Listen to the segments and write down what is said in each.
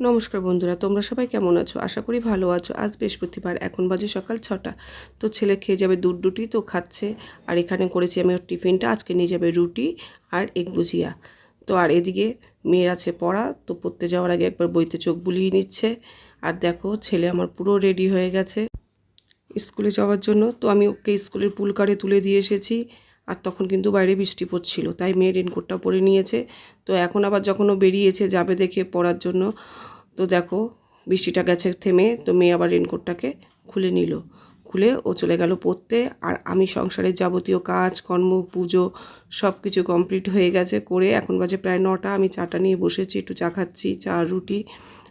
নমস্কার বন্ধুরা, তোমরা সবাই কেমন আছো? আশা করি ভালো আছো। আজ বৃহস্পতিবার, এখন বাজে সকাল ছটা। তো ছেলে খেয়ে যাবে দুধ রুটি, তো খাচ্ছে। আর এখানে করেছি আমি ওর টিফিনটা, আজকে নিয়ে যাবে রুটি আর এক বুঝিয়া তো আর এদিকে মেয়ের আছে পড়া, তো পড়তে যাওয়ার আগে একবার বইতে চোখ বুলিয়ে নিচ্ছে। আর দেখো, ছেলে আমার পুরো রেডি হয়ে গেছে স্কুলে যাওয়ার জন্য। তো আমি ওকে স্কুলের পুল কারে তুলে দিয়ে এসেছি। আর তখন কিন্তু বাইরে বৃষ্টি পড়ছিল, তাই মেয়ে রেনকোটটা পরে নিয়েছে। তো এখন আবার যখন ও বেরিয়েছে, যাবে দেখে পড়ার জন্য। তো দেখো, বৃষ্টিটা গেছে থেমে, তো মেয়ে আবার রেনকোটটাকে খুলে নিল। খুলে ও চলে গেল পড়তে, আর আমি সংসারের যাবতীয় কাজ, কর্ম, পুজো সব কিছু কমপ্লিট হয়ে গেছে করে এখন বাজে প্রায় নটা। আমি চাটা নিয়ে বসেছি, একটু চা খাচ্ছি, চা, রুটি।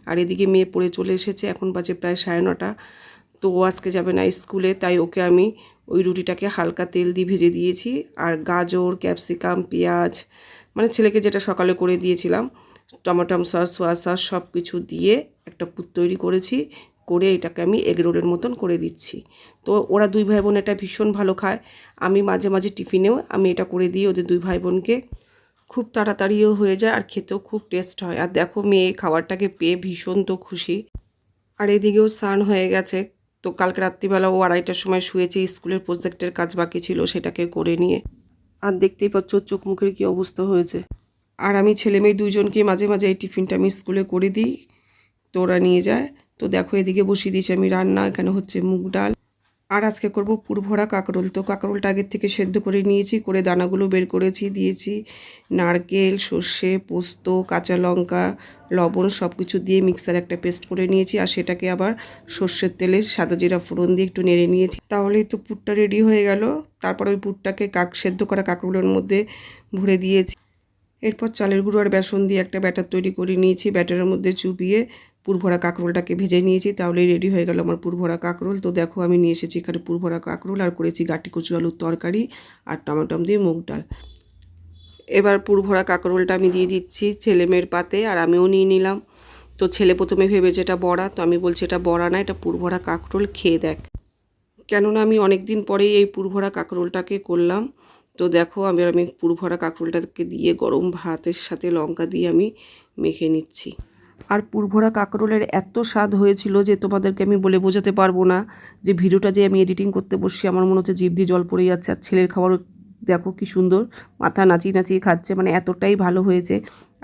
আর এদিকে মেয়ে পড়ে চলে এসেছে, এখন বাজে প্রায় সাড়ে নটা। তো ও আজকে যাবে না স্কুলে, তাই ওকে আমি ওই রুটিটাকে হালকা তেল দিয়ে ভেজে দিয়েছি। আর গাজর, ক্যাপসিকাম, পেঁয়াজ মানে ছেলেকে যেটা সকালে করে দিয়েছিলাম, টমাটম সস, সোয়া সস সব কিছু দিয়ে একটা পুত তৈরি করেছি। করে এটাকে আমি এগ রোলের মতন করে দিচ্ছি। তো ওরা দুই ভাই বোন এটা ভীষণ ভালো খায়। আমি মাঝে মাঝে টিফিনেও আমি এটা করে দিই ওদের দুই ভাই বোনকে খুব তাড়াতাড়িও হয়ে যায় আর খেতেও খুব টেস্ট হয়। আর দেখো মেয়ে খাবারটাকে পেয়ে ভীষণ তো খুশি। আর এদিকেও স্নান হয়ে গেছে। তো কালকে রাত্রিবেলা ও আড়াইটার সময় শুয়েছে, স্কুলের প্রজেক্টের কাজ বাকি ছিল, সেটাকে করে নিয়ে। আর দেখতেই পাচ্ছ চোখ মুখের কী অবস্থা হয়েছে। আর আমি ছেলে মেয়ে দুজনকে মাঝে মাঝে এই টিফিনটা আমি স্কুলে করে দিই, তো ওরা নিয়ে যায়। তো দেখো এদিকে বসিয়ে দিয়েছি আমি রান্না, এখানে হচ্ছে মুগ ডাল আর আজকে করব পুরভরা কাঁকরোল। তো কাঁকরোলটা আগের থেকে সেদ্ধ করে নিয়েছি, করে দানাগুলো বের করেছি, দিয়েছি নারকেল, সর্ষে, পোস্ত, কাঁচা লঙ্কা, লবণ সব কিছু দিয়ে মিক্সার একটা পেস্ট করে নিয়েছি আর সেটাকে আবার সর্ষের তেলে সাদা জিরা ফোড়ন দিয়ে একটু নেড়ে নিয়েছি। তাহলেই তো পুরটা রেডি হয়ে গেল। তারপর ওই পুরটাকে কাক সেদ্ধ করা কাঁকরোলের মধ্যে ভরে দিয়েছি। এরপর চালের গুঁড়ো আর বেসন দিয়ে একটা ব্যাটার তৈরি করে নিয়েছি। ব্যাটারের মধ্যে চুপিয়ে পুরভরা কাঁকরোলটাকে ভেজে নিয়েছি, তাহলেই রেডি হয়ে গেল আমার পুরভরা কাঁকরোল। তো দেখো আমি নিয়ে এসেছি এখানে পুরভরা কাঁকরোল আর করেছি গাটি কচু আলুর তরকারি আর টমাটম দিয়ে মুগ ডাল। এবার পুরভরা কাঁকরোলটা আমি দিয়ে দিচ্ছি ছেলে মেয়ের পাতে আর আমিও নিয়ে নিলাম। তো ছেলে প্রথমে ভেবেছে এটা বড়া, তো আমি বলছি এটা বড়া না, এটা পুরভরা কাঁকরোল, খেয়ে দেখ। কেননা আমি অনেক দিন পরেই এই পুরভরা কাঁকরোলটাকে করলাম। তো দেখো আমি আমি পুরভরা কাঁকরোলটাকে দিয়ে গরম ভাতের সাথে লঙ্কা দিয়ে আমি মেখে নিচ্ছি। আর পূর্ভরা কাঁকরোলের এত স্বাদ হয়েছিল যে তোমাদেরকে আমি বলে বোঝাতে পারব না যে ভিডিওটা যে আমি এডিটিং করতে বসছি, আমার মনে হচ্ছে জিভ দিয়ে জল পড়ে যাচ্ছে আর ছেলের খাবারও দেখো কি সুন্দর, মাথা নাচিয়ে নাচিয়ে খাচ্ছে মানে এতটাই ভালো হয়েছে।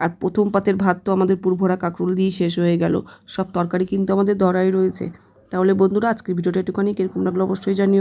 আর প্রথম পাতের ভাত তো আমাদের পূর্ভরা কাঁকরোল দিয়েই শেষ হয়ে গেল। সব তরকারি কিন্তু আমাদের ধরাই রয়েছে। তাহলে বন্ধুরা, আজকের ভিডিওটা একটুখানি কীরকম লাগল অবশ্যই জানিও।